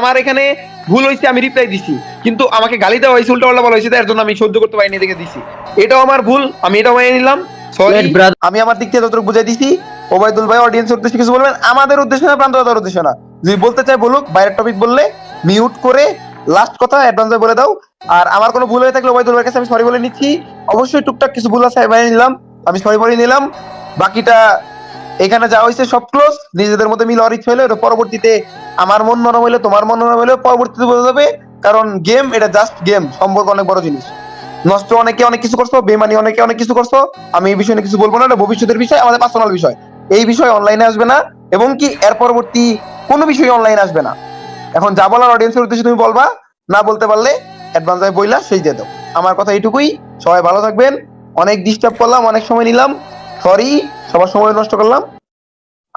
আমার এখানে ভুল হয়েছে আমি রিপ্লাই দিছি। কিন্তু আমাকে গালি দেওয়া হয়েছে উল্টা পাল্টা বলা হয়েছে তার জন্য আমি সহ্য করতে পারিনি দেখে দিছি। এটাও আমার ভুল আমি এটাও মেনে নিলাম। সরি আমি আমার দিক থেকে যতটুকু বুঝাই দিছি ওবায়দুল ভাই অডিয়েন্স উদ্দেশ্যে কিছু বলবেন? আমাদের উদ্দেশ্য না প্রান্তদাতার উদ্দেশ্য না। যদি বলতে চাই বলুক বাইরের টপিক বললে মিউট করে লাস্ট কথা অ্যাডভান্স বলে দাও। আর আমার কোনো ভুল হয়ে থাকলে ওবায়দুল ভাইয়ের কাছে আমি সরি বলে নিচ্ছি। অবশ্যই টুকটাক কিছু ভুল আছে মেনে নিলাম। আমি সরি বলে নিলাম। বাকিটা এখানে যা হয়েছে সব ক্লোজ নিজেদের মধ্যে মিল অরিচ হইল, এটা পরবর্তীতে আমার মন নরম হইলে, তোমার মন নরম হইলে পরবর্তীতে বোঝা যাবে, কারণ গেম এটা জাস্ট গেম সম্পর্ক অনেক বড় জিনিস। নষ্ট অনেকে অনেক কিছু করছ বেমানি অনেকে অনেক কিছু করছ, আমি এই বিষয়ে কিছু বলব না, এটা ভবিষ্যতের বিষয়, আমাদের পার্সোনাল বিষয়। এই বিষয় অনলাইনে আসবে না, এবং কি এর পরবর্তী কোনো বিষয় অনলাইনে আসবে না। এখন যা বলার অডিয়েন্সের উদ্দেশ্যে তুমি বলবা, না বলতে পারলে অ্যাডভান্স আমি বইলা সেই দিয়ে দাও। আমার কথা এইটুকুই, সবাই ভালো থাকবেন, অনেক ডিস্টার্ব করলাম, অনেক সময় নিলাম সরি সবার সময় নষ্ট করলাম।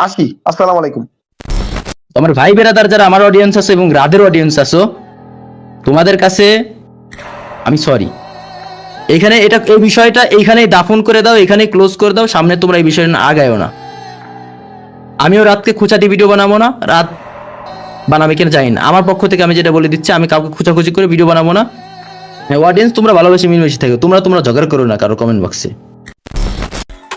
আসি, আসসালামু আলাইকুম। তোমার ভাই বেরাদার যারা আমার অডিয়েন্স আছে এবং রাদের অডিয়েন্স আছো, তোমাদের কাছে আমি সরি এখানে এটা, এই বিষয়টা এইখানে দাফন করে দাও এখানে ক্লোজ করে দাও, সামনে তোমরা এই বিষয়টা না আগায়ও না। আমিও রাতকে খুঁচাটি ভিডিও বানাবো না, রাত বানাবে কিনা জানি না। আমার পক্ষ থেকে আমি যেটা বলে দিচ্ছি, আমি কাউকে খুঁচাখুচি করে ভিডিও বানাবো না। হ্যাঁ অডিয়েন্স তোমরা ভালোবেসে মিলমিশে থাকো, তোমরা তোমরা ঝগড়া করো না কারও কমেন্ট বক্সে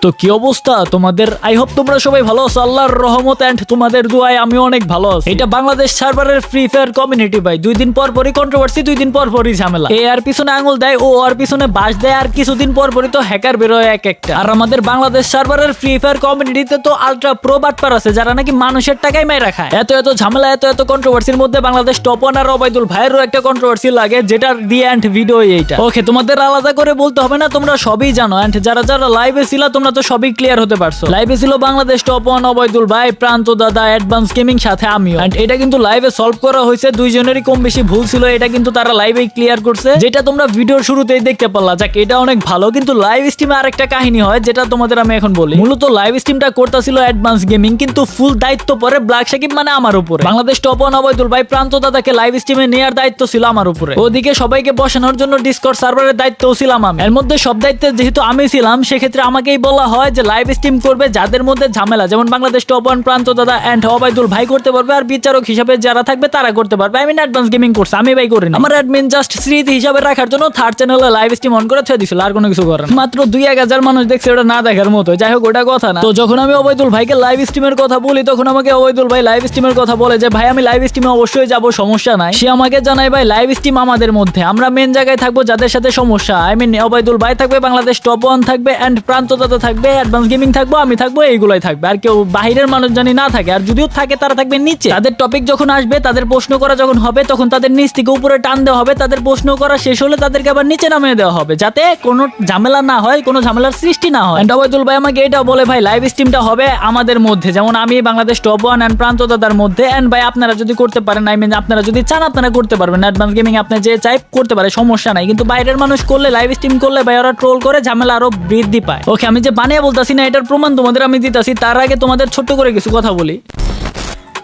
তো কি অবস্থা? তোমাদের আই হোপ তোমরা সবাই ভালো আছো। আল্লাহর রহমত এন্ড তোমাদের দুয়ায় আমি অনেক ভালো আছি। এটা বাংলাদেশ সার্ভারের ফ্রি ফায়ার কমিউনিটি ভাই। দুই দিন পর পরই কন্ট্রোভার্সি দুই দিন পর পরই ঝামেলা। এ আর পিছনে আঙুল দেয় ও আর পিছনে বাস দেয়, আর কিছুদিন পর পরই তো হ্যাকার বেরোয় এক একটা। আর আমাদের বাংলাদেশ সার্ভারের ফ্রি ফায়ার কমিউনিটিতে তো আলট্রা প্রো বাটপার আছে, যারা নাকি মানুষের টাকায় মেয়ে খায়। এত এত ঝামেলা, এত এত কন্ট্রোভার্সির মধ্যে বাংলাদেশ টপ ওয়ান আর অবাইদুল ভাইয়েরও একটা কন্ট্রোভার্সি লাগে, যেটার দি এন্ড ভিডিও এইটা। ওকে তোমাদের আলাদা করে বলতে হবে না, তোমরা সবই জানো। এন্ড যারা যারা লাইভে ছিল, তোমরা তো সবই ক্লিয়ার হতে পারছ। লাইভে ছিল বাংলাদেশ টপ ওয়ান অবৈদুল ভাই, প্রান্ত দাদা অ্যাডভান্স গেমিং সাথে আমিও। এন্ড এটা কিন্তু লাইভে সলভ করা হয়েছে, দুইজনেরই কম বেশি ভুল ছিল, এটা কিন্তু তারা লাইভে ক্লিয়ার করছে। যেটা তোমরা ভিডিওর শুরুতেই দেখতে পারলা। যাক, এটা অনেক ভালো, কিন্তু লাইভ স্ট্রিমে আরেকটা কাহিনী হয়, যেটা তোমাদের আমি এখন বলি। মূলত লাইভ স্ট্রিমটা করতেছিল অ্যাডভান্স গেমিং কিন্তু ফুল দায়িত্ব পরে ব্ল্যাক সাকিব মানে আমার উপরে। বাংলাদেশ টপ ওয়ান অবৈদুল ভাই, প্রান্ত দাদাকে লাইভ স্ট্রিমে নেওয়ার দায়িত্ব ছিল আমার উপরে। ওদিকে সবাইকে বসানোর জন্য ডিসকর্ড সার্ভারের দায়িত্ব ছিলাম আমি। এর মধ্যে সব দায়িত্বে যেহেতু আমি ছিলাম, সেক্ষেত্রে আমাকেই বলা হয় যে লাইভ স্ট্রিম করবে যাদের মধ্যে ঝামেলা, যেমন বাংলাদেশ টপ ওয়ান প্রান্ত দাদা এন্ড অবাইদুল ভাই করতে পারবে আর বিচারক হিসাবে যারা থাকবে তারা করতে পারবে। আমি অ্যাডভান্স গেমিং করছে আমি ভাই করি আমার অ্যাডমিন জাস্ট স্মৃতি হিসাবে রাখার জন্য থার্ড চ্যানেলে লাইভ স্ট্রিম অন করে ছেড়ে দিছিল, আর কোনো কিছু করেন মাত্র দুই এক হাজার মানুষ দেখছে, ওটা না দেখার মতো যাই হোক, ওটা কথা না। তো যখন আমি অবৈদুল ভাইকে লাইভ স্ট্রিমের কথা বলি, তখন আমাকে অবৈদুল ভাই লাইভ স্ট্রিমের কথা বলে যে, ভাই, আমি লাইভ স্ট্রিমে অবশ্যই যাব, সমস্যা নাই। সে আমাকে জানায়, ভাই লাইভ স্ট্রিম আমাদের মধ্যে। আমরা মেন জায়গায় থাকব যাদের সাথে সমস্যা। আই মিন অবৈদুল ভাই থাকবে, বাংলাদেশ টপ ওয়ান থাকবে এন্ড প্রান্ত দাদা থাকবে অ্যাডভান্স গেমিং থাকব, আমি থাকব, এইগুলাই থাকবে। আর কেউ বাহিরের মানুষ জানি না থাকে, আর যদিও থাকে, তারা থাকবে নিচে। তাদের টপিক যখন আসবে, তাদের প্রশ্ন করা যখন হবে, তখন তাদের নিচ থেকে উপরে টান দেওয়া হবে, তাদের প্রশ্ন করা শেষ হলে তাদেরকে আবার নিচে নামিয়ে দেওয়া হবে, যাতে কোনো ঝামেলা না হয়, কোনো ঝামেলার সৃষ্টি না হয়। And অবৈদুল ভাই আমাকে এটা বলে, ভাই লাইভ স্ট্রিমটা হবে আমাদের মধ্যে। যেমন আমি বাংলাদেশ টপ ওয়ান অ্যান্ড প্রান্ত দাদার মধ্যে। অ্যান্ড ভাই, আপনারা যদি করতে পারেন আই মিন আপনারা যদি চান, আপনারা করতে পারবেন। অ্যাডভান্স গেমিং আপনি যে চাই, করতে পারে, সমস্যা নাই। কিন্তু বাইরের মানুষ করলে লাইভ স্ট্রিম করলে ভাই, ওরা ট্রোল করে, ঝামেলা আরও বৃদ্ধি পায়। ওকে আমি যে বানিয়ে বলতাছি না, এটার প্রমাণ তোমাদের আমি দিতাছি, তার আগে তোমাদের ছোট্ট করে কিছু কথা বলি।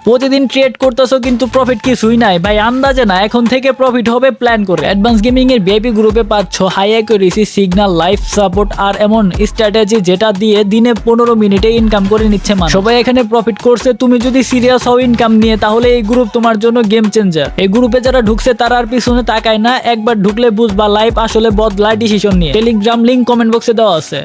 প্রতিদিন ট্রেড করতেছো কিন্তু প্রফিট কিছুই নাই। ভাই, আন্দাজে না, এখন থেকে প্রফিট হবে প্ল্যান করে। অ্যাডভান্স গেমিং এর ভিআইপি গ্রুপে পাচ্ছ high accuracy signal life support আর এমন স্ট্র্যাটেজি যেটা দিয়ে দিনে পনেরো মিনিটে ইনকাম করে নিচ্ছে মানুষ। সবাই এখানে প্রফিট করছে, তুমি যদি সিরিয়াস হও ইনকাম নিয়ে, তাহলে এই গ্রুপ তোমার জন্য গেম চেঞ্জার এই গ্রুপে যারা ঢুকছে, তারা আর পিছনে তাকায় না, একবার ঢুকলে বুঝবা লাইফ আসলে বদলায় ডিসিশন নিয়ে। টেলিগ্রাম লিঙ্ক কমেন্ট বক্সে দেওয়া আছে।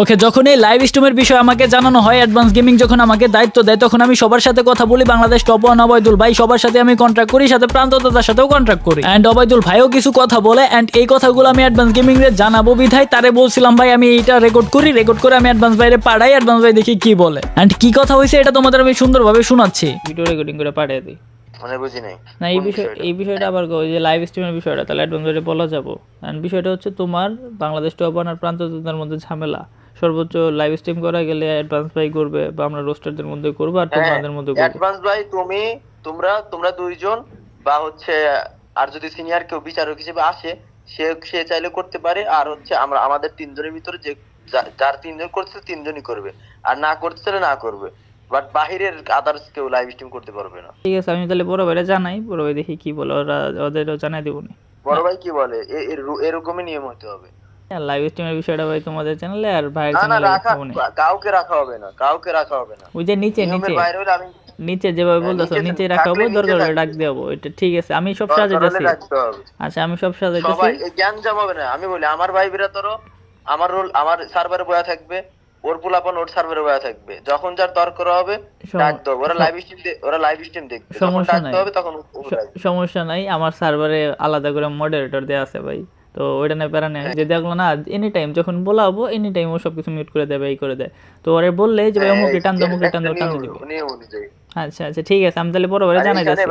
ওকে যখন এই লাইভ স্ট্রিমের বিষয়ে আমাকে জানানো হয় অ্যাডভান্স গেমিং যখন আমাকে দায়িত্ব দেয় তখন আমি সবার সাথে কথা বলি বাংলাদেশ টপ ওয়ান অবৈদুল ভাই সবার সাথে আমি কন্ট্রাক্ট করি সাথে প্রান্ত দাদার সাথেও কন্ট্রাক্ট করি। অ্যান্ড অবৈদুল ভাইও কিছু কথা বলে অ্যান্ড এই কথাগুলো আমি অ্যাডভান্স গেমিং রে জানাব বিধায় তারে বলছিলাম ভাই আমি এইটা রেকর্ড করি রেকর্ড করে আমি অ্যাডভান্স ভাইরে পাঠাই অ্যাডভান্স ভাই দেখি কি বলে। অ্যান্ড কি কথা হয়েছে এটা তোমাদের আমি সুন্দরভাবে শোনাচ্ছি। ভিডিও রেকর্ডিং করে পাঠিয়ে দিই। মানে বুঝি নাই। না এই বিষয় বিষয়টা? এই বিষয়টা আবার ওই যে লাইভ স্ট্রিমের বিষয়টা তাহলে অ্যাডভান্সারে বলা যাব। এন্ড বিষয়টা হচ্ছে তোমার বাংলাদেশ টপ ওয়ান আর প্রান্তদের মধ্যে ঝামেলা। সর্বোচ্চ লাইভ স্ট্রিম করা গেলে অ্যাডভান্স বাই করবে বা আমরা রোস্টারদের মধ্যে করব আর তোমাদের মধ্যে করব। অ্যাডভান্স ভাই তুমি তোমরা তোমরা দুইজন বা হচ্ছে আর যদি সিনিয়র কেউ বিচারক হিসেবে আসে সে সে চাইলে করতে পারে। আর হচ্ছে আমরা আমাদের তিনজনের ভিতরে যে যার তিনজন করছে তিনজনই করবে। আর না করতে না করবে। বাট বাহিরের আদার্স কেউ লাইভ স্ট্রিম করতে পারবে না। ঠিক আছে আমি তাহলে বড় ভাইরা জানাই। বড় ভাই দেখি কি বলে ওরা ওদেরও জানাই দেবো বড় ভাই কি বলে? এরকমই নিয়ম হতে হবে। লাইভ স্ট্রিমের বিষয়টা ভাই তোমাদের চ্যানেলে আর ভাইয়ের চ্যানেলে রাখা হব। নি। কাউকে রাখা হবে না কাউকে রাখা হবে না। ওই যে নিচে নিচে। আমি নিচে যেভাবে বলতেছো নিচে নিচে রাখা হবে দরকার হলে ডাক দেবো এটা ঠিক আছে আমি সব দরকার সাজাইতেছি। আচ্ছা আমি সব সাজাইতেছি। জ্ঞান জাম হবে না আমি বলি আমার ভাই তোর আমার রোল আমার সার্ভারে বয়া থাকবে ওর পোলাপন ওর সার্ভারে বয়া থাকবে। যখন যার দর করা হবে ডাক দেবো ওরা লাইভ স্ট্রিম ওরা লাইভ স্ট্রিম দেখবে। সমস্যা নাই। হবে তখন। সমস্যা নাই আমার সার্ভারে আলাদা করে মডারেটর দেওয়া আছে ভাই। তো ওইটা নিয়ে প্যারা নেই যে দেখল না এনি টাইম যখন বলাবো এনি টাইম ও সবকিছু মিউট করে দেবে এই করে দেয় তো ওরে বললে যে ভাই অমুক টান দাও অমুক টান দাও টান দিব। আচ্ছা আচ্ছা ঠিক আছে আমি তাহলে বরাবর জানাই যাচ্ছি।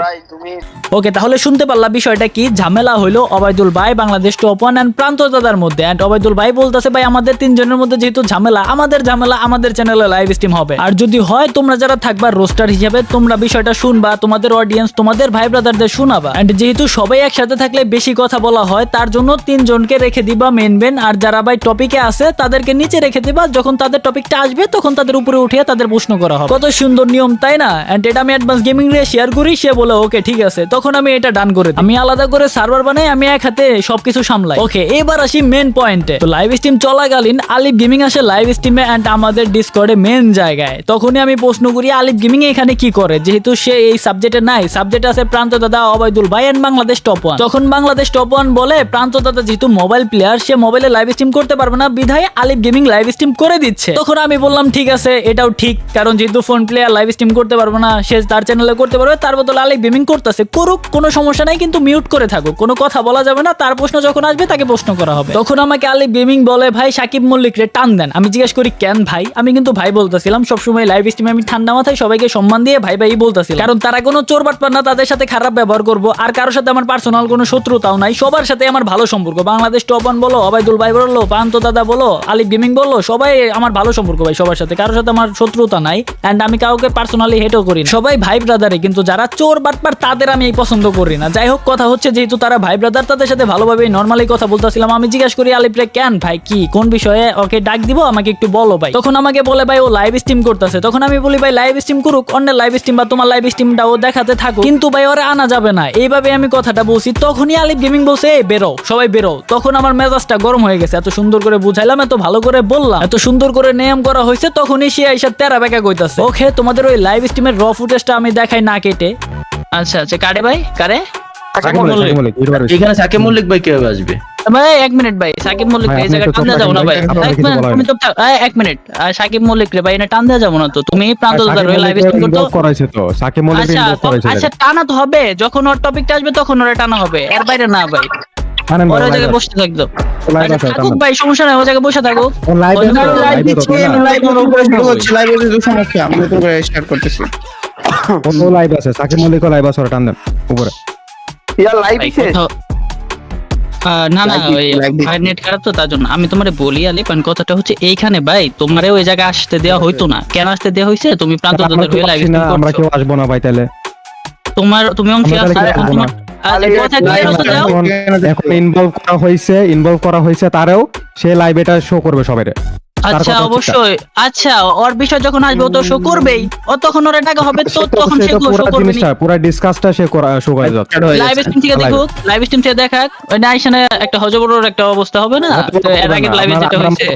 ওকে তাহলে শুনতে পারলা বিষয়টা কি? ঝামেলা অবায়দুল ভাই বাংলাদেশ টপ ওয়ান অ্যান্ড প্রান্ত দাদার মধ্যে। অ্যান্ড অবায়দুল ভাই বলতেছে ভাই আমাদের তিনজনের মধ্যে যেহেতু ঝামেলা আমাদের ঝামেলা আমাদের চ্যানেলে লাইভ স্ট্রিম হবে। আর যদি হয় তোমরা যারা থাকবা রোস্টার হিসেবে তোমরা বিষয়টা শুনবা তোমাদের অডিয়েন্স তোমাদের ভাই ব্রাদারদের শোনাবা। অ্যান্ড যেহেতু সবাই একসাথে থাকলে বেশি কথা বলা হয় তার জন্য তিনজনকে রেখে দিবা মেন বেন আর যারা ভাই টপিকে আছে তাদেরকে নিচে রেখে দিবা। যখন তাদের টপিকটা আসবে তখন তাদের উপরে উঠিয়ে তাদের প্রশ্ন করা হবে। কত সুন্দর নিয়ম তাই না? অ্যান্ড এটা আমি অ্যাডভান্স গেমিং রে শেয়ার করি, সে বলে ওকে ঠিক আছে। তখন আমি এটা ডান করে আমি আলাদা করে সার্ভার বানাই, আমি এক হাতে সবকিছু সামলাই। ওকে এবার আসি মেন পয়েন্টে তো লাইভ স্ট্রিম চলাকালীন আলিফ গেমিং আসে লাইভ স্ট্রিমে অ্যান্ড আমাদের ডিসকর্ডে মেন জায়গায়। তখনই আমি প্রশ্ন করি, আলিফ গেমিং এখানে কি করে? যেহেতু সে এই সাবজেক্টে নাই। সাবজেক্ট আছে প্রান্ত দাদা অবায়দুল ভাই এন্ড বাংলাদেশ টপ ওয়ান তখন বাংলাদেশ টপ ওয়ান বলে, প্রান্ত দাদা যেহেতু মোবাইল প্লেয়ার সে মোবাইলে লাইভ স্ট্রিম করতে পারবে না। বিধায় আলিফ গেমিং লাইভ স্ট্রিম করে দিচ্ছে। তখন আমি বললাম, ঠিক আছে, এটাও ঠিক। কারণ যেহেতু ফোন প্লেয়ার লাইভ স্ট্রিম করতে পারব না সে তার চ্যানেলে করতে পারবে, তার বদলে আলিফ গেমিং করতেছে। করুক, কোনো সমস্যা নাই, কিন্তু মিউট করে থাকুক। কোনো কথা বলা যাবে না, তার প্রশ্ন যখন আসবে, তাকে প্রশ্ন করা হবে। তখন আমাকে আলিফ গেমিং বলে, ভাই, সাকিব মল্লিক রে, টান দেন। আমি জিজ্ঞেস করি, কেন ভাই? আমি কিন্তু ভাই বলতেছিলাম, সবসময় লাইভ স্ট্রিমে আমি ঠান্ডা মাথায় সবাইকে সম্মান দিয়ে ভাই ভাই বলতেছিলাম। কারণ তারা কোনো চোর বাটপার না, তাদের সাথে খারাপ ব্যবহার করব। আর কারোর সাথে আমার পার্সোনাল কোনো শত্রুতাও নাই। সবার সাথে আমার ভালো সম্পর্ক। বাংলাদেশ টপন বলো অবায়দুল ভাই বলল, পান্ত দাদা বলো আলিফ গেমিং বলল, সবাই আমার ভালো সম্পর্ক ভাই সবার সাথে। কারোর সাথে আমার শত্রুতা নাই। অ্যান্ড আমি কাউকে পার্সোনালি হেটও করি না। সবাই ভাই ব্রাদারে কিন্তু যারা চোর বাটপার, তাদের আমি এই পছন্দ করি না। যাই হোক, কথা হচ্ছে যেহেতু তারা ভাই ব্রাদার, তাদের সাথে ভালোভাবে নর্মালি কথা বলতেছিলাম। আমি জিজ্ঞেস করি, আলিফ রে, কেন ভাই, কি, কোন বিষয়ে ওকে ডাক দিব? আমাকে একটু বলো ভাই। তখন আমাকে বলে, ভাই, ও লাইভ স্ট্রিম করতেছে। তখন আমি বলি, ভাই লাইভ স্ট্রিম করুক অন্যের লাইভ স্ট্রিম বা তোমার লাইভ স্ট্রিমটা ও দেখাতে থাকো কিন্তু ভাই, ওরা আনা যাবে না। এইভাবে আমি কথাটা বলছি। তখনই আলিফ গেমিং বলছে, এই, বেরো, সবাই বেরো। তখন আমার মেজাজটা গরম হয়ে গেছে। এত সুন্দর করে বুঝাইলাম, এত ভালো করে বললাম, এত সুন্দর করে নিয়ম করা হয়েছে, তখনই সে আইসা তেরা বেকা কইতাছে। ওকে, তোমাদের ওই লাইভ স্ট্রিমের র ফুটেজটা আমি দেখাই না কেটে। আচ্ছা আচ্ছা কারে ভাই? কারে? সাকিব সাকিব মল্লিক, এখানে সাকিব মল্লিক ভাই কীভাবে আসবে? ভাই এক মিনিট ভাই সাকিব মল্লিক এই জায়গায় টান দেওয়া যাব না ভাই। তুমি চুপ থাক এক মিনিট। সাকিব মল্লিক রে ভাই এটা টান দেওয়া যাব না তো? তুমি প্রান্ত লাইভ স্ট্রিম করতো। করাইছে তো। সাকিব মল্লিক আচ্ছা করাইছে আচ্ছা টানা তো হবে। যখন ওর টপিকটা আসবে তখন ওরা টানা হবে। এর বাইরে না ভাই। আনেন ওই জায়গায় বসে থাকতো। আছে, live আছে, থাকুক ভাই সমস্যা নাই ও জায়গায় বসে থাকুক। ও live ওই আছে তো, জন্য live live এ তো, তাই না? লাইভ উপরে শুরু হচ্ছে লাইভ হচ্ছে সমস্যা আমি নতুন করে স্টার্ট করতেছি। ও তো আছে, সাকিব মল্লিকও live আছে, টান দেন, উপরে। ইয়া লাইভ ভাই, শেষ কোথাও- আহ, না না নেট খারাপ তো তার জন্য। আমি তোমারে বলি আলি কারণ কথাটা হচ্ছে এইখানে ভাই তোমারে ওই জায়গায় আসতে দেওয়া হইতো না। কেন আসতে দেওয়া হইছে? তুমি প্রান্ত আমরা কেউ হয়ে আমরা আসব না ভাই তাহলে। তোমার তুমি অংশী তোমার এখন ইনভলভ করা হয়েছে ইনভলভ করা হয়েছে তারেও সে লাইভ এটা শো করবে সবাই আচ্ছা অবশ্যই। আচ্ছা ওর বিষয় যখন আসবে ও তো শো করবেই। ও তখন ওরা টাকা হবে তো তখন সে পুরো শো করবে পুরো ডিসকাসটা সে করা শো করে যাচ্ছে। লাইভ স্ট্রিম থেকে দেখুক লাইভ স্ট্রিম থেকে দেখাক। ওই নাইশানে একটা হজবরর একটা অবস্থা হবে না? তো এর আগে লাইভে যেটা হয়েছে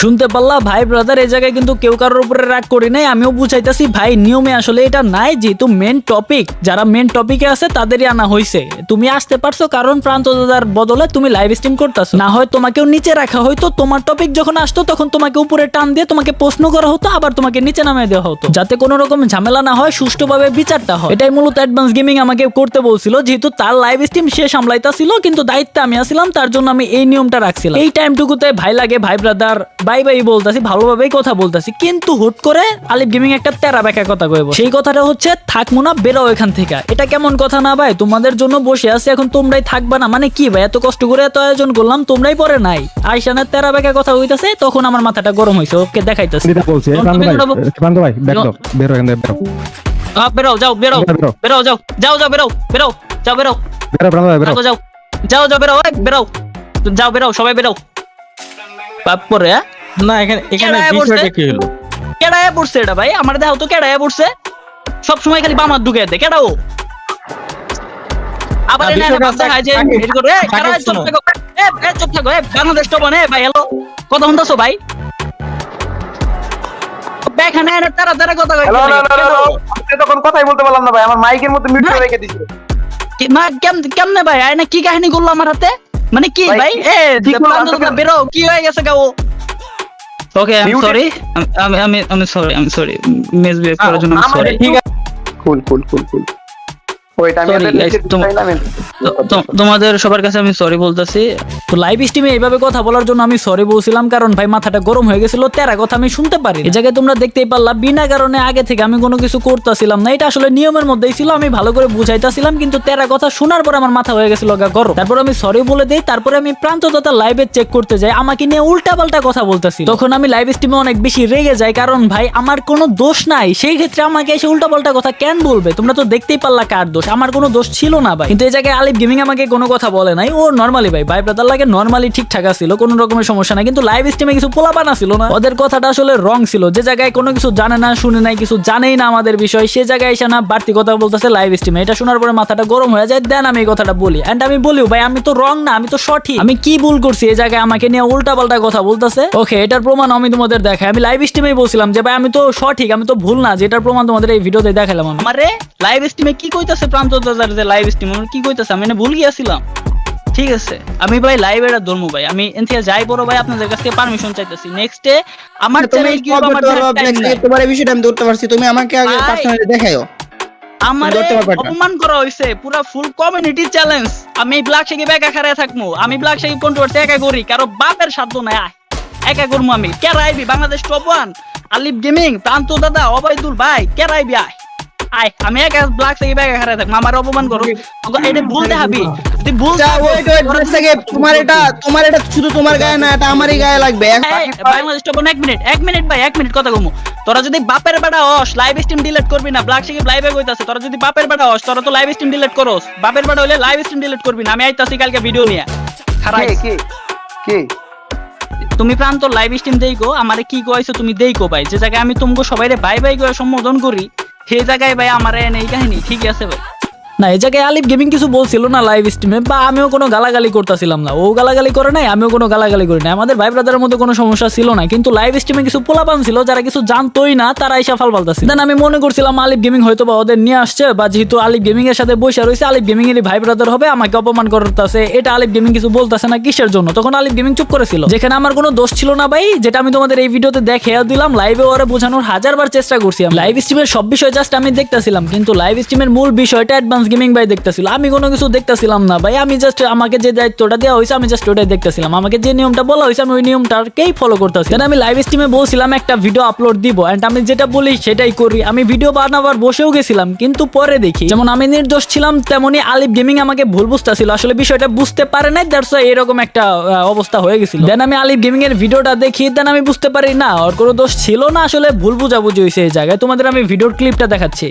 শুনতে পারলা? ভাই ব্রাদার এই জায়গায় কিন্তু কেউ কারোর উপরে রাগ করি নাই, আমিও বুঝাইতাছি, ভাই, নিয়মে আসলে এটা নাই, যেহেতু মেন টপিক যারা মেন টপিকে আছে, তাদেরই আনা হয়েছে তুমি আসতে পারছ, কারণ প্রান্ত দাদার বদলে তুমি লাইভ স্ট্রিম করতেছো। না হয় তোমাকেও নিচে রাখা হয়তো তোমার টপিক যখন আসতো, তখন তোমাকে উপরে টান দিয়ে তোমাকে প্রশ্ন করা হতো, আবার তোমাকে নিচে নামিয়ে দেওয়া হতো। যাতে কোনো রকম ঝামেলা না হয়, সুষ্ঠুভাবে বিচারটা হয়। এটাই মূলত অ্যাডভান্স গেমিং আমাকে করতে বলছিল, যেহেতু তার লাইভ স্ট্রিম সে সামলাইতাছিল, কিন্তু দায়িত্বে আমি আসছিলাম তার জন্য আমি এই নিয়মটা রাখছিলাম। এই টাইমটুকুতে ভাই লাগে, ভাই ব্রাদার বাই বাই বলতাছি ভালোভাবেই কথা বলতাছি কিন্তু হুট করে আলিফ গেমিং একটা তেরা বেকা কথা কইব। সেই কথাটা হচ্ছে থাকব না বেরো এখান থেকে। এটা কেমন কথা না ভাই? তোমাদের জন্য বসে আছি এখন তোমরাই থাকবা না। মানে কি ভাই? এত কষ্ট করে এত আয়োজন করলাম তোমরাই পরে নাই। আইসানের তেরা বেকা কথা হইতাছে তখন আমার মাথাটা গরম হইছে ওকে দেখাইতেছে। যেটা বলছি এই প্রান্ত ভাই প্রান্ত ভাই ব্যাক দাও বেরো এখান থেকে বেরো। আহ, বেরো যাও বেরো। বেরো। যাও যাও যাও বেরো বেরো যাও বেরো। যাও যাও বেরো বেরো। যাও বেরো সবাই বেরো। বাপ পরে হ্যাঁ? না এখানে এখানে বিষয়টা কি হলো? কেডায় পড়ছে এটা ভাই? আমার দেখাও তো কেডায় পড়ছে। সব সময় খালি বামার ঢুকে দেয় কেডা ও? আবার এনে বিষয়টা বাচ্চা খায় যে এর করে, চুপ থাকো, এ, চুপ থাকো, এ, বাংলাদেশ তো মানে ভাই হ্যালো। কথা শুনতেছো ভাই? এখানে এনে তারা তারা কথা কয় হ্যালো কি হ্যালো লাগে? হ্যালো আপনি তখন কথাই বলতে পারলাম না ভাই আমার মাইকের মধ্যে মিউট করে রেখে দিছে। কি- মা কেম- কেমনে ভাই? আয়না কি কাহিনী করল আমার হাতে? মানে কি ভাই, এ বেরো কি হয়ে গেছে গাও ওকে আই এম সরি আমি আমি আমি সরি আমি সরি মিসবিহেভ করার জন্য সরি ঠিক আছে। কুল কুল কুল কুল তোমাদের সবার কাছে আমি সরি বলতেছি। তো লাইভ স্ট্রিমে এইভাবে কথা বলার জন্য আমি সরি বলছিলাম কারণ ভাই মাথাটা গরম হয়ে গেছিল তেরা কথা আমি শুনতে পারি এই জায়গায় তোমরা দেখতেই পারলা বিনা কারণে আগে থেকে আমি কোনো কিছু করতেছিলাম না। এটা আসলে নিয়মের মধ্যেই ছিল আমি ভালো করে বুঝাইতেছিলাম কিন্তু তেরা কথা শোনার পর আমার মাথা হয়ে গেছিল গা গরম। তারপর আমি সরি বলে দেই তারপরে আমি প্রান্তদাতা লাইভে চেক করতে যাই আমাকে নিয়ে উল্টা পাল্টা কথা বলতেছি তখন আমি লাইভ স্ট্রিমে অনেক বেশি রেগে যাই কারণ ভাই আমার কোনো দোষ নাই। সেই ক্ষেত্রে আমাকে এসে উল্টা পাল্টা কথা কেন বলবে? তোমরা তো দেখতেই পারলা কার দোষ। আমার কোনো দোষ ছিল না ভাই। কিন্তু এই জায়গায় আলিফ গেমিং আমাকে কোনো কথা বলে নাই। ও নর্মালি ভাই ভাই ব্রাদার লাগে নর্মালি ঠিকঠাক ছিল কোনো রকমের সমস্যা নাই। কিন্তু লাইভ স্ট্রিমে কিছু পোলাপানা ছিল না। ওদের কথাটা আসলে রং ছিল। যে জায়গায় কোনো কিছু জানে না, শুনে নাই, কিছু জানেই না আমাদের বিষয়, সে জায়গায় এসে না বাড়তি কথা বলতেছে লাইভ স্ট্রিমে এটা শোনার পরে মাথাটা গরম হয়ে যায়, দেন আমি এই কথাটা বলি। এন্ড আমি বলিও, ভাই, আমি তো রং না, আমি তো সঠিক। আমি কি ভুল করছি এই জায়গায় আমাকে নিয়ে উল্টা পাল্টা কথা বলতেছে? ওকে এটার প্রমাণ আমি তোমাদের দেখাই। আমি লাইভ স্ট্রিমেই বলছিলাম যে, ভাই, আমি তো সঠিক, আমি তো ভুল না, যেটার প্রমাণ তোমাদের এই ভিডিওতে দেখালাম আমি। আমারে? লাইভ স্ট্রিমে কি কইতাছে প্রান্ত দাদার যে লাইভ স্ট্রিম কি কইতাছে আমি ভুল গিয়েছিলাম। ঠিক আছে আমি ভাই লাইভ এটা ধরবো ভাই। আমি এন যাই বড় ভাই আপনাদের কাছ থেকে পারমিশন চাইতেছি। নেক্সটে আমার চ্যানেল কি আমার তোমার এই বিষয়টা আমি ধরতে পারছি। তুমি আমাকে আগে পার্সোনালি দেখাইও আমার। অপমান করা হয়েছে পুরো ফুল কমিউনিটি চ্যালেঞ্জ আমি ব্ল্যাক শেকি একা খারে থাকব আমি ব্ল্যাক শেকি কন্ট্রোভার্সি একা করি কারও বাপের সাধ্য নাই। একা করব আমি। কে রাইবি Bangladesh top one Alif gaming Pranto দাদা অবাইদুল ভাই কে রাইবি আয় আয় আমি একা ব্ল্যাক শেকি একা খারে থাকব আমার অপমান করো। এটা ভুল দেখাবি তুই ভুল wait, Black Ticket, তোমার এটা তোমার এটা শুধু তোমার গায়ে না এটা আমারই গায়ে লাগবে। বাংলাদেশ টপ এক মিনিট এক মিনিট ভাই এক মিনিট কথা কমু। তোরা যদি বাপের বেটা হস লাইভ স্ট্রিম ডিলিট করবি না ব্ল্যাক শেকি লাইভে কইতাছে তোরা যদি বাপের বেটা হস তোরা তো লাইভ স্ট্রিম ডিলিট করস। বাপের বেটা হলে লাইভ স্ট্রিম ডিলিট করবি না আমি আইতাছি কালকে ভিডিও নিয়ে। খারাপ কি কি কে? তুমি প্রান্ত লাইভ স্ট্রিম দেইকো আমারে কি কইছো তুমি দেইকো ভাই যে জায়গায় আমি তোমাকে সবাইরে বাই বাই করে সম্বোধন করি সেই জায়গায় ভাই আমারে এনে এই কাহিনী ঠিক আছে ভাই না, এই জায়গায় আলিফ গেমিং কিছু বলছিল না লাইভ স্ট্রিমে বা আমিও কোনো গালাগালি করতেছিলাম না। ও গালাগালি করে নাই, আমিও কোনো গালাগালি করি নাই। আমাদের ভাই ব্রাদারের মধ্যে কোনো সমস্যা ছিল না, কিন্তু লাইভ স্ট্রিমে কিছু পোলাপান ছিল, যারা কিছু জানতোই না, তারা এসে ফাল ফালতাছে দেন আমি মনে করছিলাম আলিফ গেমিং হয়তো বা ওদের নিয়ে আসছে, বা যেহেতু আলিফ গেমিং এর সাথে বসে রয়েছে আলিফ গেমিং এরই ভাই ব্রাদার হবে, আমাকে অপমান করতেছে, এটা আলিফ গেমিং কিছু বলতেছে না কিসের জন্য? তখন আলিফ গেমিং চুপ করেছিল। যেখানে আমার কোনো দোষ ছিল না ভাই, যেটা আমি তোমাদের এই ভিডিওতে দেখে দিলাম লাইভে ওরা বোঝানোর হাজারবার চেষ্টা করছি লাইভ স্ট্রিমের সব বিষয় জাস্ট আমি দেখতেছিলাম, কিন্তু লাইভ স্ট্রিমের মূল বিষয়টা অ্যাডভান্স গেমিং ভাই দেখতেছিল। আমি কোনো কিছু দেখতেছিলাম না ভাই, আমি জাস্ট আমাকে যে দায়িত্বটা দেওয়া হয়েছে, আমি জাস্ট ওটাই দেখতেছিলাম। আমাকে যে নিয়মটা বলা হয়েছে, আমি ওই নিয়মটাকেই ফলো করতেছি। আমি লাইভ স্ট্রিমে বলছিলাম, একটা ভিডিও আপলোড দিব এন্ড আমি যেটা বলি সেটাই করি। আমি ভিডিও বানাবার বসেও গেছিলাম, কিন্তু পরে দেখি। যেমন আমি নির্দোষ ছিলাম, তেমনি আলিফ গেমিং আমাকে ভুল বুঝতেছিল। আসলে বিষয়টা বুঝতে পারে নাই দ্যাটস এরকম একটা অবস্থা হয়ে গেছিল। দেন আমি আলিফ গেমিং এর ভিডিওটা দেখি দেন আমি বুঝতে পারি, না, ওর কোনো দোষ ছিল না, আসলে ভুল বুঝাবুঝি হয়েছে এই জায়গায়। তোমাদের আমি ভিডিওর ক্লিপটা দেখাচ্ছি।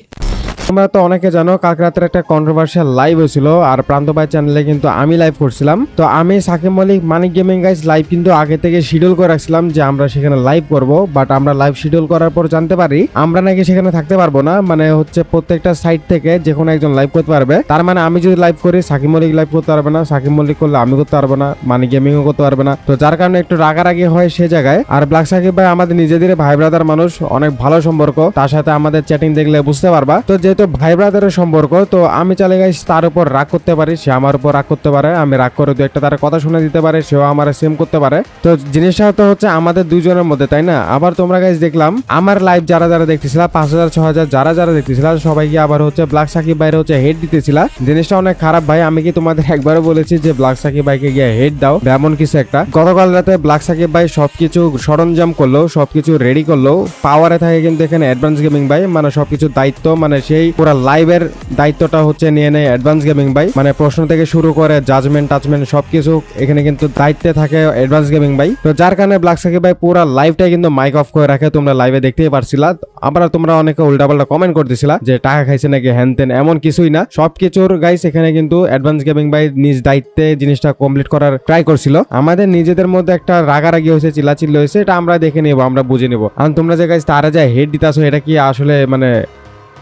তোমরা তো অনেকে জানো, কালকে রাতের একটা কন্ট্রোভার্সিয়াল লাইভ হয়েছিল আর প্রান্ত ভাই চ্যানেলে কিন্তু আমি লাইভ করছিলাম। তো আমি Sakib Mollik Manik gaming guys live কিন্তু আগে থেকে শিডিউল করে রাখছিলাম যে আমরা সেখানে লাইভ করব বাট আমরা লাইভ শিডিউল করার পর জানতে পারি, আমরা নাকি সেখানে থাকতে পারব না। মানে হচ্ছে প্রত্যেকটা সাইট থেকে যে কোনো একজন লাইভ করতে পারবে। তার মানে আমি যদি লাইভ করি, সাকিব মলিক লাইভ করতে পারবে না, সাকিব মলিক করলে আমি করতে পারব না, মানিক গেমিংও করতে পারবে না। তো যার কারণে একটু রাগারাগি হয় সে জায়গায়। আর ব্ল্যাক সাকিব ভাই আমাদের নিজেদের ভাই ব্রাদার মানুষ, অনেক ভালো সম্পর্ক, তার সাথে আমাদের চ্যাটিং দেখলে বুঝতে পারবা। তো যেহেতু ভাই ব্রাদারের সম্পর্ক, তো আমি চালে গাইস তার উপর রাগ করতে পারি, সে আমার উপর রাগ করতে পারে, আমি রাগ করে দু একটা তার কথা শুনে দিতে পারে, সেও আমার সেম করতে পারে। তো জিনিসটা তো হচ্ছে আমাদের দুজনের মধ্যে, তাই না? আবার তোমরা গাইস দেখলাম, আমার লাইভ যারা যারা দেখতেছিল, পাঁচ হাজার, ছ হাজার যারা যারা দেখতেছিল, সবাইকে আবার হচ্ছে ব্ল্যাক সাকিব বাইরে হচ্ছে হেড দিতেছিল। জিনিসটা অনেক খারাপ ভাই, আমি কি তোমাদের একবারও বলেছি যে ব্ল্যাক সাকিব ভাইকে গিয়ে হেড দাও? এমন কিছু একটা। গতকাল রাতে ব্ল্যাক সাকিব ভাই সবকিছু সরঞ্জাম করল, সবকিছু রেডি করল। পাওয়ারে থাকে কিন্তু এখানে অ্যাডভান্স গেমিং ভাই মানে সবকিছু দায়িত্ব মানে সেই পুরো লাইভের দায়িত্বটা হচ্ছে নিয়ে নেয় অ্যাডভান্স গেমিং ভাই। মানে প্রশ্ন থেকে শুরু করে জাজমেন্ট টাচমেন্ট সবকিছু এখানে কিন্তু দায়িত্বে থাকে অ্যাডভান্স গেমিং ভাই। তো যার কারণে ব্ল্যাক সাকিব ভাই, পুরো লাইভটাই কিন্তু মাইক অফ করে রাখে, তোমরা লাইভে দেখতেই পারছিলা। আবার তোমরা অনেকে উল্টাপাল্টা কমেন্ট করতেছিলা যে টাকা খাইছে নাকি হ্যান তেন এমন কিছুই না। সবকিছুর গাইস এখানে কিন্তু অ্যাডভান্স গেমিং ভাই নিজ দায়িত্বে জিনিসটা কমপ্লিট করার ট্রাই করছিল। আমাদের নিজেদের মধ্যে একটা রাগারাগি হয়েছে, চিল্লাচিল্লি হয়েছে, এটা আমরা দেখে নেব, আমরা বুঝে নেব। আর তোমরা যে গাইস তারা যা হেড দিতাছো, এটা কি আসলে মানে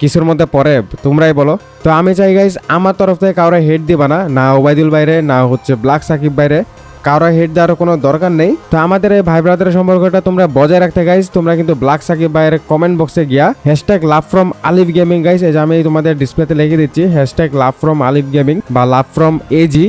কিছুর মধ্যে পড়ে, তোমরাই বলো। তো আমি চাই গাইস আমার তরফ থেকে কাউরে হেড দিবা না না ওবায়দুল বাইরে, না হচ্ছে ব্ল্যাক সাকিব বাইরে। কারও হেড দেওয়ার কোনো দরকার নেই। তো আমাদের এই ভাই ব্রাদারের সম্পর্কটা তোমরা বজায় রাখতে গাইস তোমরা কিন্তু ব্ল্যাক সাকিব ভাইয়ের কমেন্ট বক্সে গিয়া hashtag love from Alif gaming guys এই যে আমি তোমাদের ডিসপ্লেতে লিখে দিচ্ছি hashtag love from Alif gaming বা লাভ ফ্রম এজি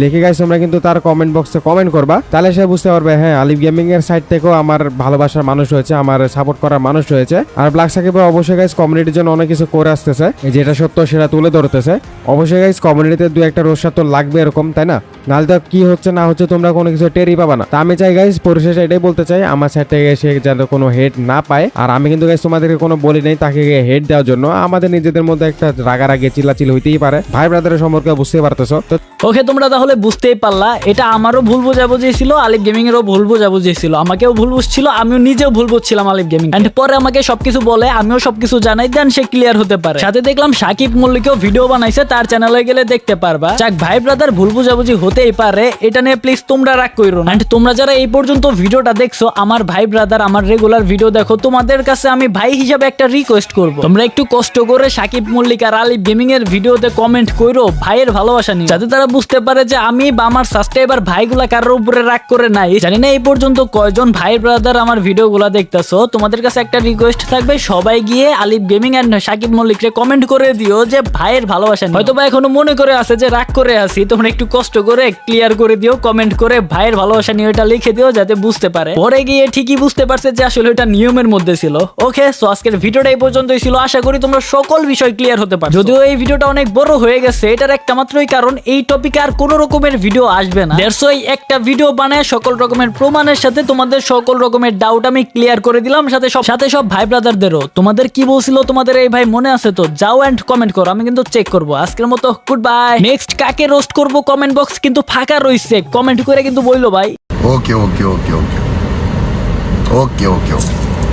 লিখে গাইস তোমরা কিন্তু তার কমেন্ট বক্সে কমেন্ট করবা। তাহলে সে বুঝতে পারবে হ্যাঁ আলিফ গেমিং এর সাইড থেকেও আমার ভালোবাসার মানুষ রয়েছে আমার সাপোর্ট করার মানুষ রয়েছে আর ব্ল্যাক সাকিব অবশ্যই গাইস কমিউনিটির জন্য অনেক কিছু করে আসতেছে। যেটা সত্য, সেটা তুলে ধরতেছে। অবশ্যই গাইস কমিউনিটিতে দু একটা রোষা তো লাগবে এরকম, তাই না? নাহলে তো কি হচ্ছে, না হচ্ছে তোমরা কোনো কিছু টেরই পাবা না। তা আমি চাই গাইস পরিশেষে এটাই বলতে চাই, আমার সাইড থেকে সে যাতে কোনো হেড না পায়। আর আমি কিন্তু গাইস তোমাদেরকে কোনো বলি নাই তাকে হেড দেওয়ার জন্য। আমাদের নিজেদের মধ্যে একটা রাগারাগি চিল্লাচিল হইতেই পারে। ভাই ব্রাদারের সম্পর্কে বুঝতে পারতেছো। তো ওকে তোমরা তাহলে বুঝতেই পারলা, এটা আমারও ভুল বোঝাবুঝি ছিল, আলিফ গেমিং এরও ভুল বোঝাবুঝি ছিল। আমাকেও ভুল বুঝছিল, আমিও নিজেও ভুল বুঝছিলাম আলিফ গেমিং এন্ড পরে আমাকে সবকিছু বলে, আমিও সবকিছু জানাই দেন সে ক্লিয়ার হতে পারে। সাথে দেখলাম সাকিব মল্লিকও ভিডিও বানাইছে, তার চ্যানেলে গেলে দেখতে পারবা। যাক ভাই ব্রাদার ভুল বুঝাবুঝি হতেই পারে, এটা নিয়ে প্লিজ তোমরা রাগ কইরো না। এন্ড তোমরা যারা এই পর্যন্ত ভিডিওটা দেখছ, আমার ভাই ব্রাদার আমার রেগুলার ভিডিও দেখো, তোমাদের কাছে আমি ভাই হিসাবে একটা রিকোয়েস্ট করব। তোমরা একটু কষ্ট করে সাকিব মল্লিক আর আলিফ গেমিং এর ভিডিওতে কমেন্ট কইরো, ভাইয়ের ভালোবাসা নিয়ে। যাতে তারা বুঝতে পারে যে আমি বা আমার সাবস্ক্রাইবার ভাইগুলা কারোর উপরে রাগ করে নাই। জানি না এই পর্যন্ত কয়জন ভাই ব্রাদার আমার ভিডিওগুলা দেখতেছো। তোমাদের কাছে একটা রিকোয়েস্ট থাকবে, সবাই গিয়ে আলিফ গেমিং এন্ড সাকিব মল্লিককে কমেন্ট করে দিও যে ভাইয়ের ভালোবাসা হয়তো বা এখনও মনে করে আছে যে রাগ করে আছি, তোমরা একটু কষ্ট করে ক্লিয়ার করে দিও কমেন্ট করে ভাইয়ের ভালোবাসা নিয়ে ওটা লিখে দিও যাতে বুঝতে পারে। পরে গিয়ে ঠিকই বুঝতে পারছে যে আসলে ওটা নিয়মের মধ্যে ছিল। ওকে সো আজকের ভিডিওটা এই পর্যন্তই ছিল। আশা করি তোমরা সকল বিষয় ক্লিয়ার হতে পারো যদিও এই ভিডিওটা অনেক বড় হয়ে গেছে, এটার একটা মাত্রই কারণ, এই টপিকে আর কোনো রকমের ভিডিও আসবে না। দেড়শো একটা ভিডিও বানায় সকল রকমের প্রমাণের সাথে তোমাদের সকল রকমের ডাউট আমি ক্লিয়ার করে দিলাম সাথে সব সাথে সব ভাই ব্রাদারদেরও তোমাদের কি বলছিল তোমাদের এই ভাই মনে আছে তো? যাও অ্যান্ড কমেন্ট করো আমি কিন্তু চেক করব। আজকের মতো গুড বাই নেক্সট কাকে রোস্ট করব কমেন্ট বক্স কিন্তু ফাঁকা রইছে। কমেন্ট করে কিন্তু বলল ভাই। ওকে ওকে ওকে ওকে ওকে ওকে ওকে